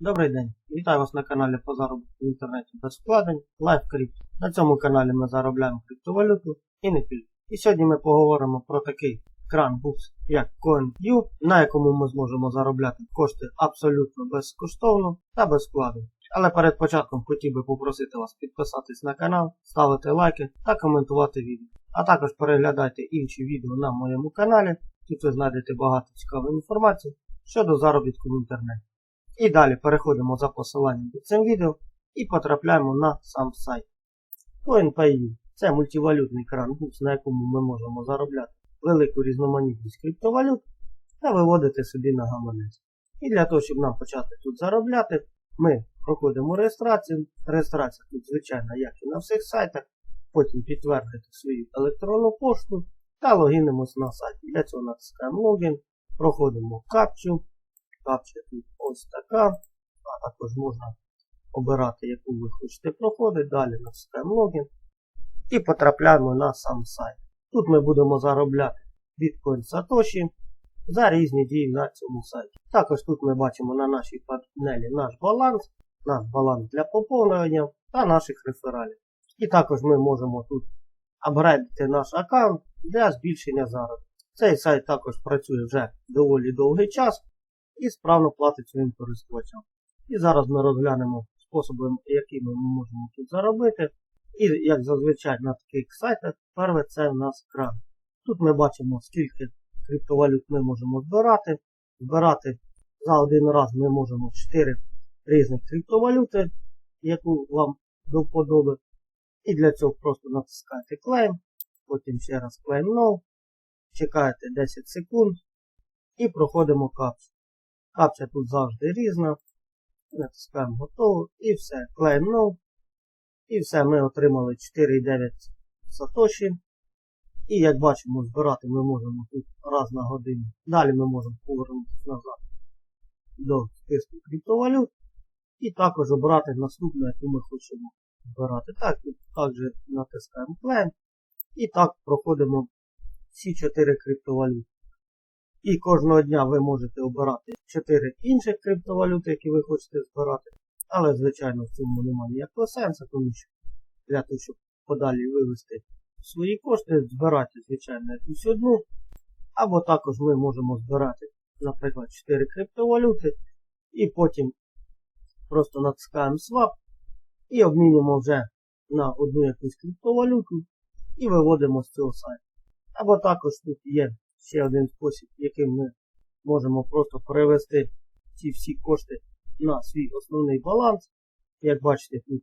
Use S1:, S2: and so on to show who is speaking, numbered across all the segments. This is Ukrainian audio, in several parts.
S1: Добрий день! Вітаю вас на каналі по заробітку в інтернеті без вкладень LiveCrypt. На цьому каналі ми заробляємо криптовалюту і не тільки. І сьогодні ми поговоримо про такий кран букс, як CoinView, на якому ми зможемо заробляти кошти абсолютно безкоштовно та без вкладень. Але перед початком хотів би попросити вас підписатись на канал, ставити лайки та коментувати відео. А також переглядайте інші відео на моєму каналі. Тут ви знайдете багато цікавої інформації щодо заробітку в інтернеті. І далі переходимо за посиланням під цим відео і потрапляємо на сам сайт. CoinPay це мультивалютний кран-букс, на якому ми можемо заробляти велику різноманітність криптовалют та виводити собі на гаманець. І для того, щоб нам почати тут заробляти, ми проходимо реєстрацію. Реєстрація тут, звичайно, як і на всіх сайтах. Потім підтвердити свою електронну пошту та логінимось на сайті. Для цього натискаємо логін, проходимо капчу. Капча тут ось така. А також можна обирати, яку ви хочете проходити. Далі натискаємо логін і потрапляємо на сам сайт. Тут ми будемо заробляти біткоін Satoshi за різні дії на цьому сайті. Також тут ми бачимо на нашій панелі наш баланс, наш баланс для поповнення та наших рефералів. І також ми можемо тут апгрейдити наш аккаунт для збільшення заробітку. Цей сайт також працює вже доволі довгий час і справно платить своїм користувачам. І зараз ми розглянемо способи, якими ми можемо тут заробити. І як зазвичай на таких сайтах, перше це в нас кран. Тут ми бачимо, скільки криптовалют ми можемо збирати. Збирати за один раз ми можемо 4 різних криптовалюти, яку вам до вподоби. І для цього просто натискаєте Claim, потім ще раз Claim No, чекаєте 10 секунд і проходимо капчу. Капча тут завжди різна. Натискаємо готово і все. Claim No. І все, ми отримали 4,9 сатоші. І як бачимо, збирати ми можемо тут раз на годину. Далі ми можемо повернутися назад до списку криптовалют. І також обрати наступну, яку ми хочемо збирати. Так, також натискаємо Claim. І так проходимо всі 4 криптовалюти. І кожного дня ви можете обирати 4 інших криптовалюти, які ви хочете збирати. Але, звичайно, в цьому немає ніякого сенсу, тому що для того, щоб подалі вивести свої кошти, збирати, звичайно, якусь одну. Або також ми можемо збирати, наприклад, 4 криптовалюти. І потім просто натискаємо Swap і обмінюємо вже на одну якусь криптовалюту і виводимо з цього сайту. Або також тут є ще один спосіб, яким ми можемо просто перевести ці всі кошти на свій основний баланс. Як бачите, тут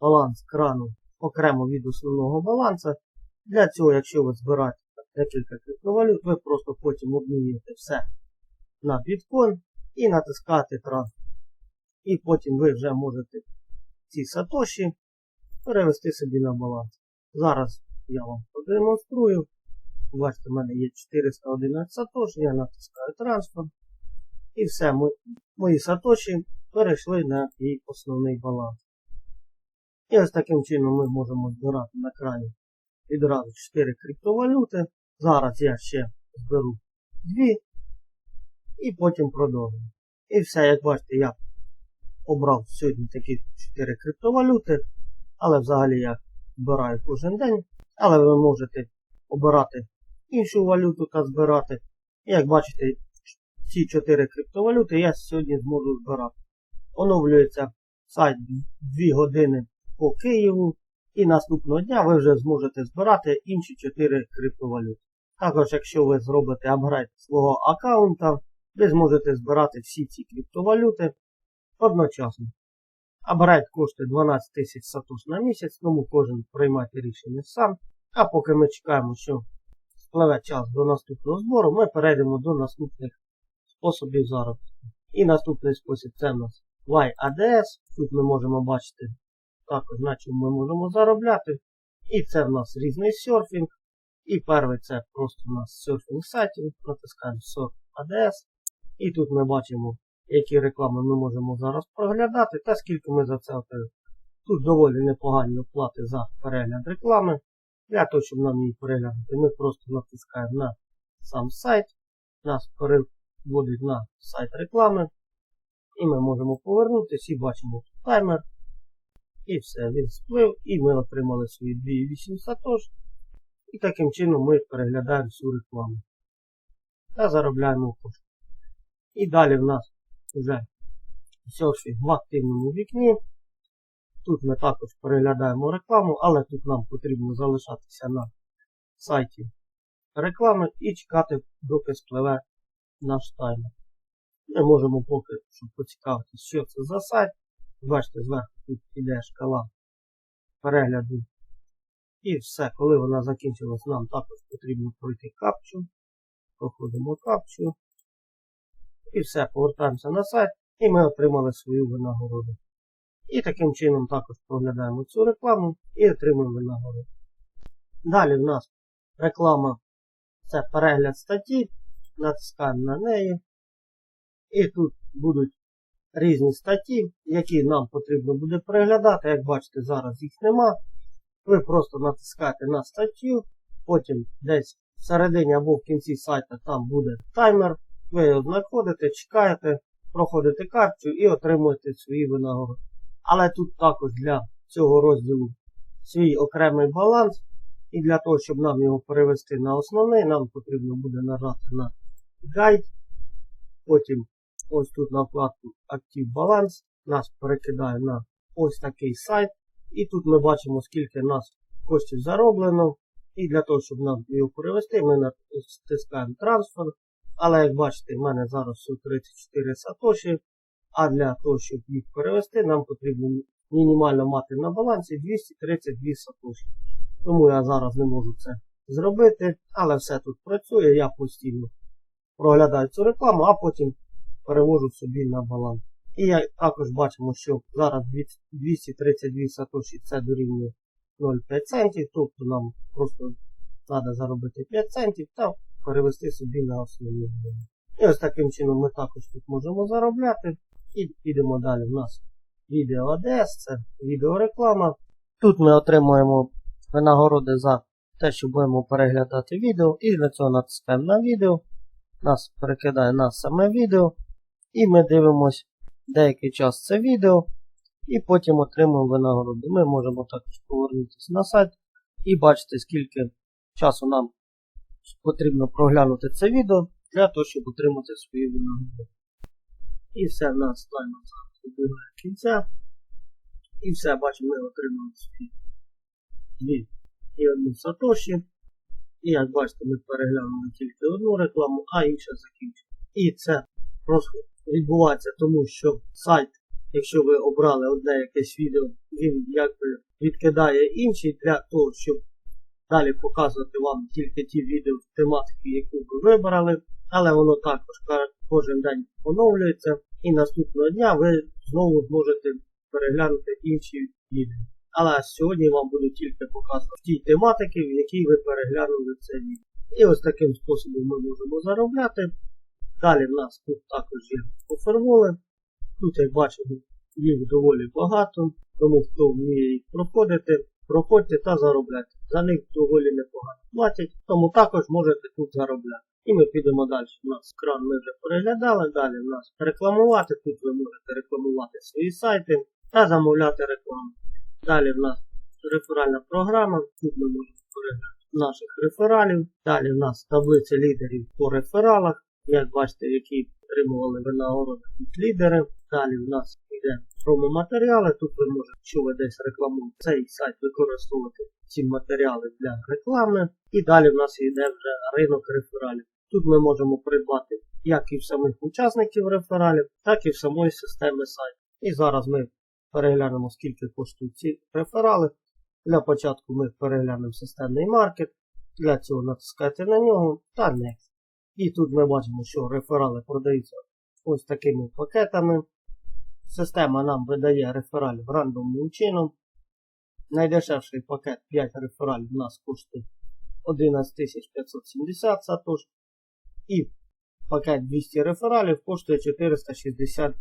S1: баланс крану окремо від основного баланса. Для цього, якщо ви збираєте декілька криптовалют, ви просто потім обмінюєте все на біткоін і натискаєте трансфер. І потім ви вже можете ці сатоші перевести собі на баланс. Зараз я вам продемонструю. Бачите, в мене є 411 сатоші, я натискаю трансфер. І все, мої сатоші перейшли на її основний баланс. І ось таким чином ми можемо збирати на крані відразу 4 криптовалюти. Зараз я ще зберу 2 і потім продовжую. І все, як бачите, я обрав сьогодні такі 4 криптовалюти, але взагалі я збираю кожен день. Але ви можете обирати іншу валюту та збирати. Як бачите, ці 4 криптовалюти я сьогодні зможу збирати. Оновлюється сайт 2 години по Києву. І наступного дня ви вже зможете збирати інші 4 криптовалюти. Також, якщо ви зробите апгрейд свого аккаунта, ви зможете збирати всі ці криптовалюти одночасно. Апгрейд коштує 12 тисяч сатош на місяць, тому кожен приймайте рішення сам. А поки ми чекаємо, що спливе час до наступного збору, ми перейдемо до наступних способів заробітку. І наступний спосіб це в нас YADS. Тут ми можемо бачити також, на чому ми можемо заробляти. І це в нас різний серфінг. І перший це просто у нас серфінг сайтів. Натискаємо Surf ADS. І тут ми бачимо, які реклами ми можемо зараз проглядати та скільки ми за це отримаємо. Тут доволі непогані оплати за перегляд реклами. Для того, щоб нам її переглянути, ми просто натискаємо на сам сайт. Нас переводить на сайт реклами. І ми можемо повернутися і бачимо таймер. І все, він сплив, і ми отримали свої 2,8 сатош. І таким чином ми переглядаємо всю рекламу. Та заробляємо кошти. І далі в нас вже селфі в активному вікні. Тут ми також переглядаємо рекламу, але тут нам потрібно залишатися на сайті реклами і чекати, доки спливе наш таймер. Ми можемо поки, щоб поцікавитися, що це за сайт. Бачите, зверху тут іде шкала перегляду. І все, коли вона закінчилась, нам також потрібно пройти капчу. Проходимо капчу. І все, повертаємося на сайт, і ми отримали свою винагороду. І таким чином також проглядаємо цю рекламу і отримуємо винагороду. Далі в нас реклама це перегляд статті, натискаємо на неї. І тут будуть різні статті, які нам потрібно буде переглядати. Як бачите, зараз їх нема. Ви просто натискаєте на статтю, потім десь всередині або в кінці сайта там буде таймер. Ви його знаходите, чекаєте, проходите карту і отримуєте свої винагороди. Але тут також для цього розділу свій окремий баланс. І для того, щоб нам його перевести на основний, нам потрібно буде нажати на гайд. Потім ось тут на вкладку Active Balance. Нас перекидає на ось такий сайт. І тут ми бачимо, скільки нас коштів зароблено. І для того, щоб нам його перевести, ми натискаємо трансфер. Але як бачите, в мене зараз 134 сатоші. А для того, щоб їх перевести, нам потрібно мінімально мати на балансі 232 сатоші. Тому я зараз не можу це зробити. Але все тут працює, я постійно проглядаю цю рекламу, а потім перевожу собі на баланс. І я також бачимо, що зараз 232 сатоші це дорівнює 0,5 центів. Тобто нам просто треба заробити 5 центів та перевести собі на основні. І ось таким чином ми також тут можемо заробляти. І підемо далі. У нас відео АДС, це відеореклама. Тут ми отримуємо винагороди за те, що будемо переглядати відео. І для цього натискаємо на відео. Нас перекидає на саме відео. І ми дивимося деякий час це відео. І потім отримуємо винагороди. Ми можемо також повернутися на сайт і бачити, скільки часу нам потрібно проглянути це відео для того, щоб отримати свої винагороди. І все в нас таймер зараз добігає кінця. І все, бачимо, ми отримали свої дві і одну сатоші. І як бачите, ми переглянули тільки одну рекламу, а інша закінчена. І це просто відбувається тому, що сайт, якщо ви обрали одне якесь відео, він якби відкидає інші для того, щоб далі показувати вам тільки ті відео тематики, яку ви вибрали. Але воно також кожен день оновлюється. І наступного дня ви знову зможете переглянути інші відео. Але сьогодні вам буду тільки показувати ті тематики, в якій ви переглянули це відео. І ось таким способом ми можемо заробляти. Далі в нас тут також є оферволи. Тут, як бачимо, їх доволі багато, тому хто вміє їх проходити, проходьте та заробляйте. За них доволі непогано платять, тому також можете тут заробляти. І ми підемо далі. У нас кран ми вже переглядали. Далі в нас рекламувати. Тут ви можете рекламувати свої сайти та замовляти рекламу. Далі в нас реферальна програма. Тут ми можемо переглядати наших рефералів. Далі в нас таблиця лідерів по рефералах. Як бачите, які отримували винагороди тут лідери. Далі в нас йде промо-матеріали. Тут ви можете, якщо ви десь рекламуєте цей сайт, використовувати ці матеріали для реклами. І далі в нас йде вже ринок рефералів. Тут ми можемо придбати як і в самих учасників рефералів, так і в самої системи сайту. І зараз ми переглянемо, скільки коштують ці реферали. Для початку ми переглянемо системний маркет. Для цього натискайте на нього та Next. І тут ми бачимо, що реферали продаються ось такими пакетами. Система нам видає рефералів рандомним чином. Найдешевший пакет 5 рефералів у нас коштує 11570 сатош. І пакет 200 рефералів коштує 462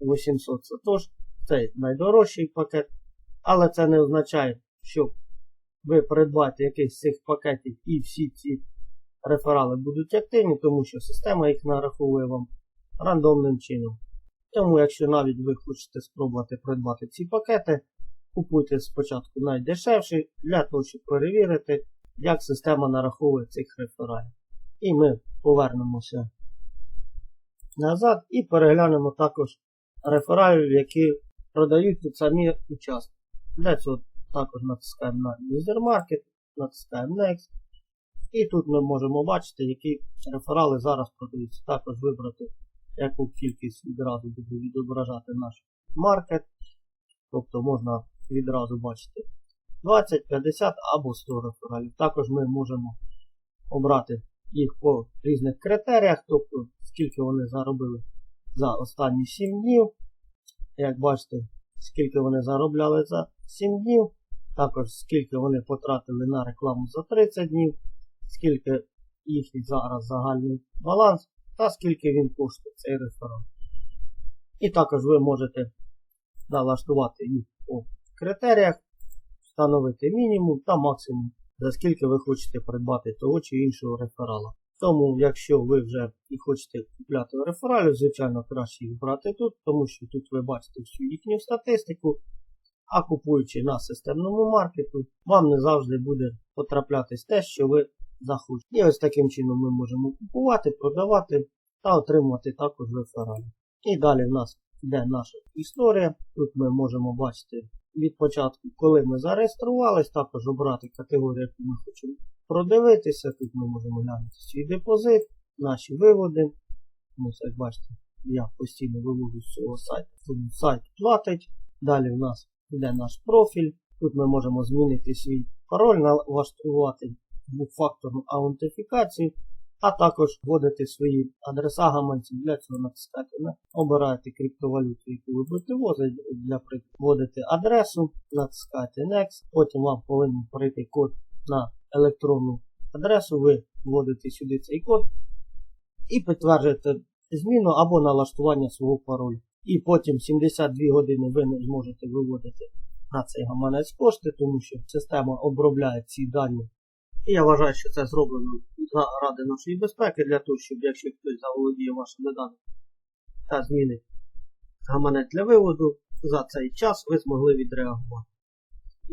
S1: 800 сатош. Це найдорожчий пакет. Але це не означає, що ви придбаєте якийсь з цих пакетів і всі ці реферали будуть активні, тому що система їх нараховує вам рандомним чином. Тому, якщо навіть ви хочете спробувати придбати ці пакети, купуйте спочатку найдешевший для того, щоб перевірити, як система нараховує цих рефералів. І ми повернемося назад і переглянемо також рефералів, які продають тут самі учасники. Для цього також натискаємо на User Market, натискаємо Next. І тут ми можемо бачити, які реферали зараз продаються. Також вибрати, яку кількість відразу буде відображати наш маркет. Тобто можна відразу бачити 20, 50 або 100 рефералів. Також ми можемо обрати їх по різних критеріях, тобто скільки вони заробили за останні 7 днів. Як бачите, скільки вони заробляли за 7 днів, також скільки вони потратили на рекламу за 30 днів, скільки їхній зараз загальний баланс та скільки він коштує цей реферал. І також ви можете налаштувати їх по критеріях, встановити мінімум та максимум, за скільки ви хочете придбати того чи іншого реферала. Тому, якщо ви вже і хочете купляти рефералів, звичайно, краще їх брати тут, тому що тут ви бачите всю їхню статистику. А купуючи на системному маркету, вам не завжди буде потраплятись те, що ви захочете. І ось таким чином ми можемо купувати, продавати та отримувати також рефералі. І далі в нас йде наша історія. Тут ми можемо бачити від початку, коли ми зареєструвались, також обрати категорію, яку ми хочемо продивитися. Тут ми можемо глянути свій депозит, наші виводи. Ось, як бачите, я постійно виводжу з цього сайту. Тут сайт платить. Далі в нас йде наш профіль. Тут ми можемо змінити свій пароль, налаштувати двохфакторну аутентифікацію, а також вводити свої адреса гаманців. Для цього натискати на обираєте криптовалюту, яку ви будете вводити, для прикладу вводите адресу, натискаєте Next, потім вам повинен прийти код на електронну адресу, ви вводите сюди цей код і підтверджуєте зміну або налаштування свого паролю. І потім 72 години ви не зможете виводити на цей гаманець кошти, тому що система обробляє ці дані. І я вважаю, що це зроблено заради нашої безпеки, для того, щоб якщо хтось заволодіє вашими даними та змінить гаманець для виводу, за цей час ви змогли відреагувати.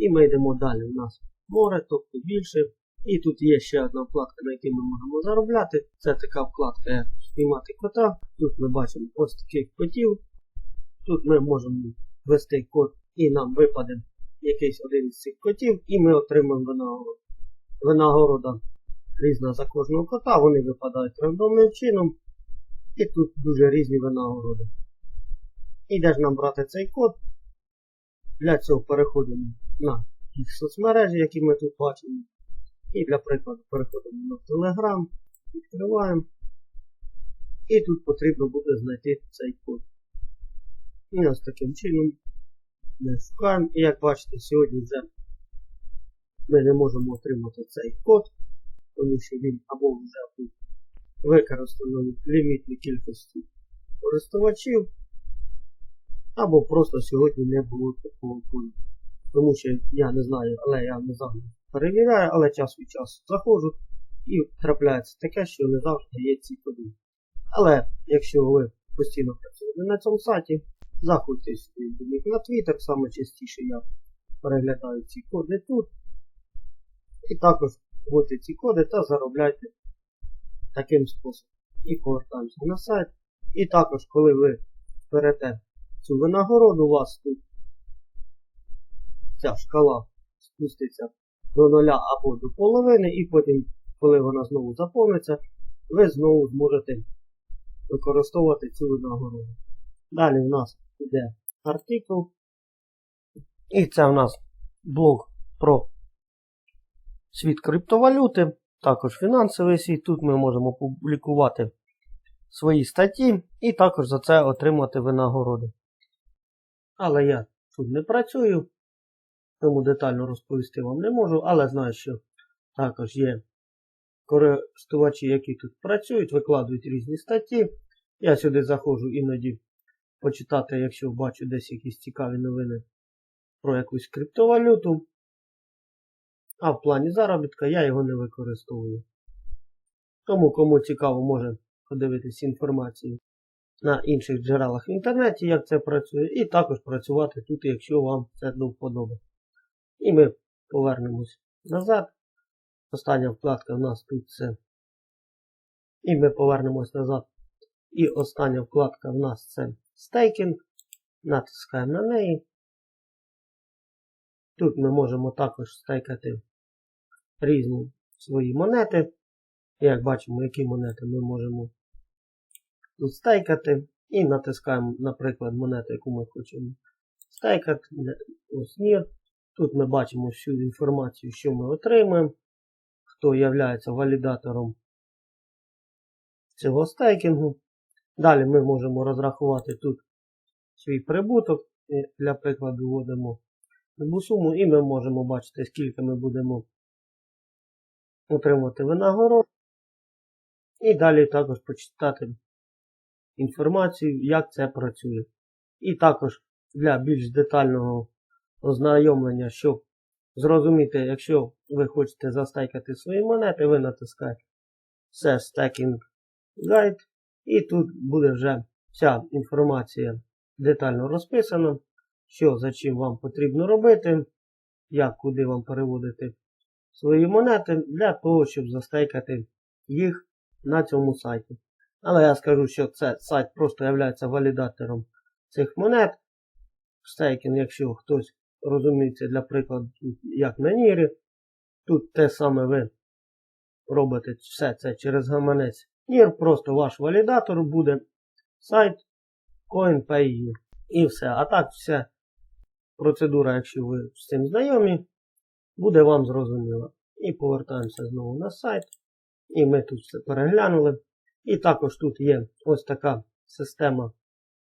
S1: І ми йдемо далі. У нас море, тобто більше. І тут є ще одна вкладка, на якій ми можемо заробляти. Це така вкладка, як спіймати кота. Тут ми бачимо ось таких котів. Тут ми можемо ввести код і нам випаде якийсь один з цих котів, і ми отримаємо винагороду. Винагорода різна за кожного кота, вони випадають рандомним чином. І тут дуже різні винагороди. І де ж нам брати цей код? Для цього переходимо на їх соцмережі, які ми тут бачимо. І для прикладу переходимо на Telegram, відкриваємо. І тут потрібно буде знайти цей код. І ось таким чином ми шукаємо. І як бачите, сьогодні вже ми не можемо отримати цей код, тому що він або вже був використаний в лімітній кількості користувачів, або просто сьогодні не було такого коду. Тому що я не знаю, але я не завжди перевіряю, але час від часу заходжу і трапляється таке, що не завжди є ці коди. Але якщо ви постійно працюєте на цьому сайті, заходьте до них на Twitter, саме частіше я переглядаю ці коди тут. І також вводьте ці коди та заробляйте таким способом. І повертаємося на сайт. І також, коли ви берете цю винагороду, у вас тут ця шкала спуститься до нуля або до половини, і потім, коли вона знову заповниться, ви знову зможете використовувати цю винагороду. Далі в нас йде артикл. І це в нас блог про світ криптовалюти, також фінансовий світ. Тут ми можемо публікувати свої статті і також за це отримати винагороди. Але я тут не працюю, тому детально розповісти вам не можу, але знаю, що також є користувачі, які тут працюють, викладують різні статті. Я сюди заходжу іноді почитати, якщо бачу десь якісь цікаві новини про якусь криптовалюту. А в плані заробітка я його не використовую. Тому, кому цікаво, може подивитись інформацію на інших джерелах в інтернеті, як це працює, і також працювати тут, якщо вам це до. І ми повернемось назад. Остання вкладка в нас тут це. І ми повернемось назад. І остання вкладка в нас це стейкінг. Натискаємо на неї. Тут ми можемо також стейкати різні свої монети. Як бачимо, які монети ми можемо тут стейкати. І натискаємо, наприклад, монету, яку ми хочемо стейкати. Ось NIR. Тут ми бачимо всю інформацію, що ми отримуємо, хто є валідатором цього стейкінгу. Далі ми можемо розрахувати тут свій прибуток. Для прикладу, вводимо суму і ми можемо бачити, скільки ми будемо отримувати винагород. І далі також почитати інформацію, як це працює. І також для більш детального ознайомлення, щоб зрозуміти, якщо ви хочете застейкати свої монети, ви натискаєте все Stacking Guide. І тут буде вже вся інформація детально розписана, що за чим вам потрібно робити, як куди вам переводити свої монети для того, щоб застейкати їх на цьому сайті. Але я скажу, що це сайт просто є валідатором цих монет. Стейкінг, якщо хтось розуміється, для прикладу, як на Нірі, тут те саме ви робите все це через гаманець. Нір, просто ваш валідатор буде сайт CoinPay. І все. А так вся процедура, якщо ви з цим знайомі, буде вам зрозуміла. І повертаємося знову на сайт. І ми тут все переглянули. І також тут є ось така система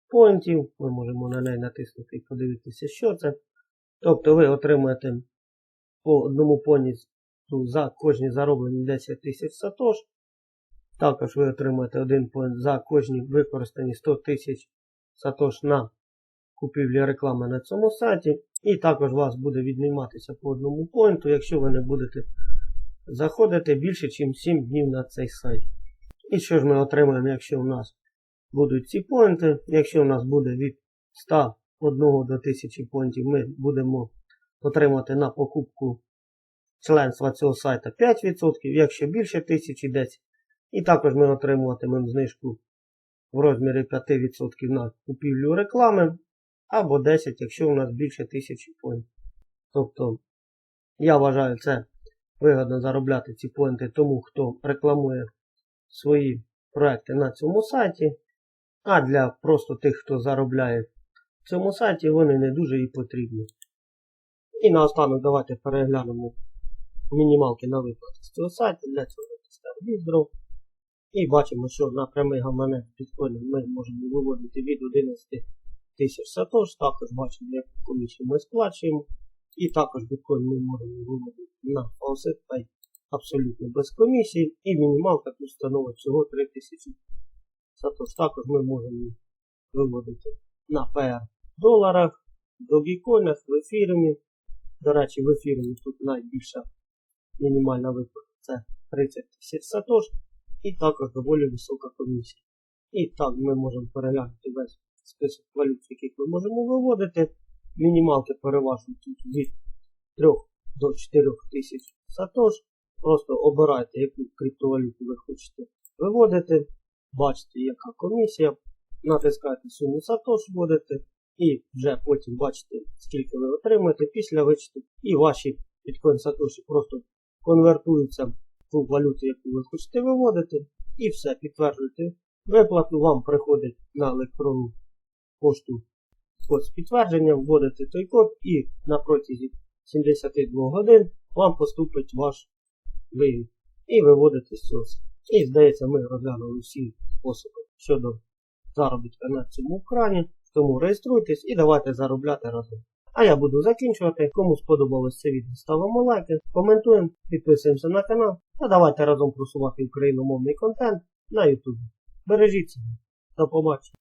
S1: поінтів. Ми можемо на неї натиснути і подивитися, що це. Тобто ви отримуєте по одному поністу за кожні зароблені 10 тисяч сатош. Також ви отримаєте один поінт за кожні використані 100 тисяч сатош на купівлі реклами на цьому сайті. І також у вас буде відніматися по одному поінту, якщо ви не будете заходити більше, ніж 7 днів на цей сайт. І що ж ми отримаємо, якщо у нас будуть ці поінти? Якщо у нас буде від 101 до 1000 поінтів, ми будемо отримати на покупку членства цього сайта 5%, якщо більше 1000 10. І також ми отримуватимемо знижку в розмірі 5% на купівлю реклами, або 10, якщо у нас більше 1000 поінтів. Тобто, я вважаю це вигодно заробляти ці поінти тому, хто рекламує свої проекти на цьому сайті. А для просто тих, хто заробляє в цьому сайті, вони не дуже і потрібні. І наостанок давайте переглянемо мінімалки на виплати з цього сайту. Для цього Withdraw. І бачимо, що на прямий гаманець біткоїнів ми можемо виводити від 11 тисяч сатош. Також бачимо, як комісію ми сплачуємо. І також біткоін ми можемо виводити на Pay абсолютно без комісії. І мінімалка тут становить всього 3000 сатош. Також ми можемо виводити на PR доларах, Dogecoin, в ефірі. До речі, в ефірі тут найбільша мінімальна виплата це 30 тисяч сатош. І також доволі висока комісія. І так ми можемо переглянути весь список валют, яких ми можемо виводити. Мінімалки переважно тут від 3 до 4 тисяч сатош. Просто обирайте, яку криптовалюту ви хочете виводити. Бачите, яка комісія. Натискаєте суму сатош, вводите. І вже потім бачите, скільки ви отримаєте після вичту. І ваші біткоін сатоші просто конвертуються ту валюту, яку ви хочете виводити, і все, підтверджуєте виплату, вам приходить на електронну пошту код з підтвердженням, вводите той код і на протязі 72 годин вам поступить ваш вивід. І виводите цього. І здається, ми розглянули всі способи щодо заробітка на цьому крані. Тому реєструйтесь і давайте заробляти разом. А я буду закінчувати. Кому сподобалось це відео, ставимо лайки, коментуємо, підписуємося на канал та давайте разом просувати україномовний контент на YouTube. Бережіть себе. До побачення.